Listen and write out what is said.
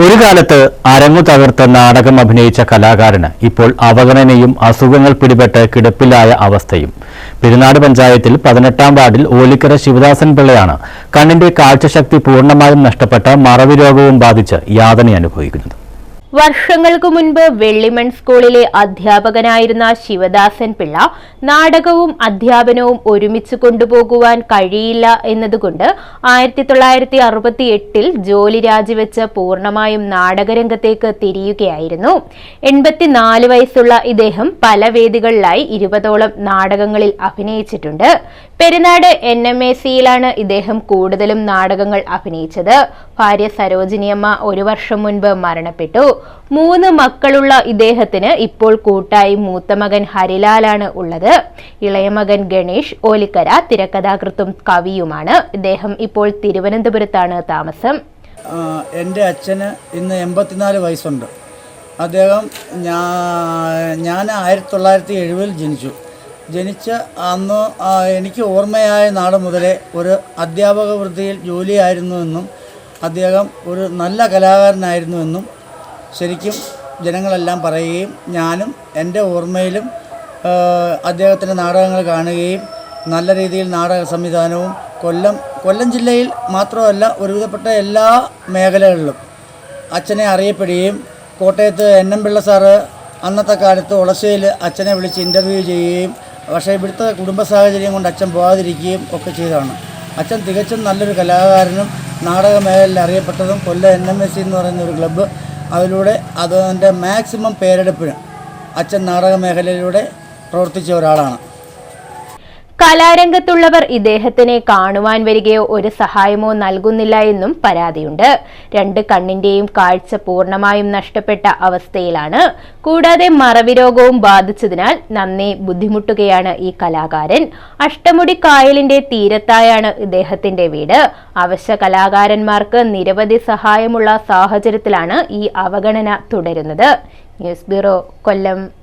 ഒരു കാലത്ത് അരങ്ങു തകർത്ത് നാടകം അഭിനയിച്ച കലാകാരന് ഇപ്പോൾ അവഗണനയും അസുഖങ്ങൾ പിടിപെട്ട് കിടപ്പിലായ അവസ്ഥയും. പെരുന്നാട് പഞ്ചായത്തിൽ പതിനെട്ടാം വാർഡിൽ ഓലിക്കര ശിവദാസൻ പിള്ളയാണ് കണ്ണിന്റെ കാഴ്ചശക്തി പൂർണമായും നഷ്ടപ്പെട്ട മറവി രോഗവും ബാധിച്ച് യാതന അനുഭവിക്കുന്നത്. വർഷങ്ങൾക്ക് മുൻപ് വെള്ളിമൺ സ്കൂളിലെ അധ്യാപകനായിരുന്ന ശിവദാസൻ പിള്ള നാടകവും അധ്യാപനവും ഒരുമിച്ച് കൊണ്ടുപോകുവാൻ കഴിയില്ല എന്നതുകൊണ്ട് ആയിരത്തി തൊള്ളായിരത്തി അറുപത്തി എട്ടിൽ ജോലി രാജിവെച്ച് പൂർണമായും നാടകരംഗത്തേക്ക് തിരിയുകയായിരുന്നു. എൺപത്തിനാല് വയസ്സുള്ള ഇദ്ദേഹം പല വേദികളിലായി ഇരുപതോളം നാടകങ്ങളിൽ അഭിനയിച്ചിട്ടുണ്ട്. പെരുന്നാട് എൻ എം എ സിയിലാണ് ഇദ്ദേഹം കൂടുതലും നാടകങ്ങൾ അഭിനയിച്ചത്. ഭാര്യ സരോജിനിയമ്മ ഒരു വർഷം മുൻപ് മരണപ്പെട്ടു. മൂന്ന് മക്കളുള്ള ഇദ്ദേഹത്തിന് ഇപ്പോൾ കൂട്ടായി മൂത്ത മകൻ ഹരിലാലാണ് ഉള്ളത്. ഇളയമകൻ ഗണേഷ് ഓലിക്കര തിരക്കഥാകൃത്തും കവിയുമാണ്. ഇദ്ദേഹം ഇപ്പോൾ തിരുവനന്തപുരത്താണ് താമസം. എന്റെ അച്ഛന് ഇന്ന് എൺപത്തിനാല് വയസ്സുണ്ട്. അദ്ദേഹം ഞാൻ ആയിരത്തി തൊള്ളായിരത്തി എഴുപതിൽ ജനിച്ചു. ജനിച്ച അന്ന് എനിക്ക് ഓർമ്മയായ നാട് മുതലേ ഒരു അധ്യാപക വൃത്തിയിൽ ജോലിയായിരുന്നുവെന്നും അദ്ദേഹം ഒരു നല്ല കലാകാരനായിരുന്നുവെന്നും ശരിക്കും ജനങ്ങളെല്ലാം പറയുകയും ഞാനും എന്റെ ഓർമ്മയിലും അദ്ദേഹത്തിന്റെ നാടകങ്ങൾ കാണുകയും നല്ല രീതിയിൽ നാടക സംവിധാനവും കൊല്ലം കൊല്ലം ജില്ലയിൽ മാത്രമല്ല ഒരുവിധപ്പെട്ട എല്ലാ മേഖലകളിലും അച്ഛനെ അറിയപ്പെടുകയും കോട്ടയത്ത് എൻ എം പിള്ള സാറ് അന്നത്തെ കാലത്ത് ഒളശയിൽ അച്ഛനെ വിളിച്ച് ഇന്റർവ്യൂ ചെയ്യുകയും പക്ഷേ ഇവിടുത്തെ കുടുംബ സാഹചര്യം കൊണ്ട് അച്ഛൻ പോകാതിരിക്കുകയും ഒക്കെ ചെയ്തതാണ്. അച്ഛൻ തികച്ചും നല്ലൊരു കലാകാരനും നാടക മേഖലയിൽ അറിയപ്പെട്ടതും Kollam N M S C എന്ന് പറയുന്ന ഒരു ക്ലബ്ബ് അതിലൂടെ അതിന്റെ മാക്സിമം പേരെടുപ്പിന് അച്ഛൻ നാടക മേഖലയിലൂടെ പ്രവർത്തിച്ച ഒരാളാണ്. കലാരംഗത്തുള്ളവർ ഇദ്ദേഹത്തിനെ കാണുവാൻ വരികയോ ഒരു സഹായമോ നൽകുന്നില്ല എന്നും പരാതിയുണ്ട്. രണ്ട് കണ്ണിന്റെയും കാഴ്ച പൂർണമായും നഷ്ടപ്പെട്ട അവസ്ഥയിലാണ്. കൂടാതെ മറവി രോഗവും ബാധിച്ചതിനാൽ നന്നെ ബുദ്ധിമുട്ടുകയാണ് ഈ കലാകാരൻ. അഷ്ടമുടി കായലിന്റെ തീരത്തായാണ് ഇദ്ദേഹത്തിന്റെ വീട്. അവശ്യ കലാകാരന്മാർക്ക് നിരവധി സഹായമുള്ള സാഹചര്യത്തിലാണ് ഈ അവഗണന തുടരുന്നത്. News bureau Kollam.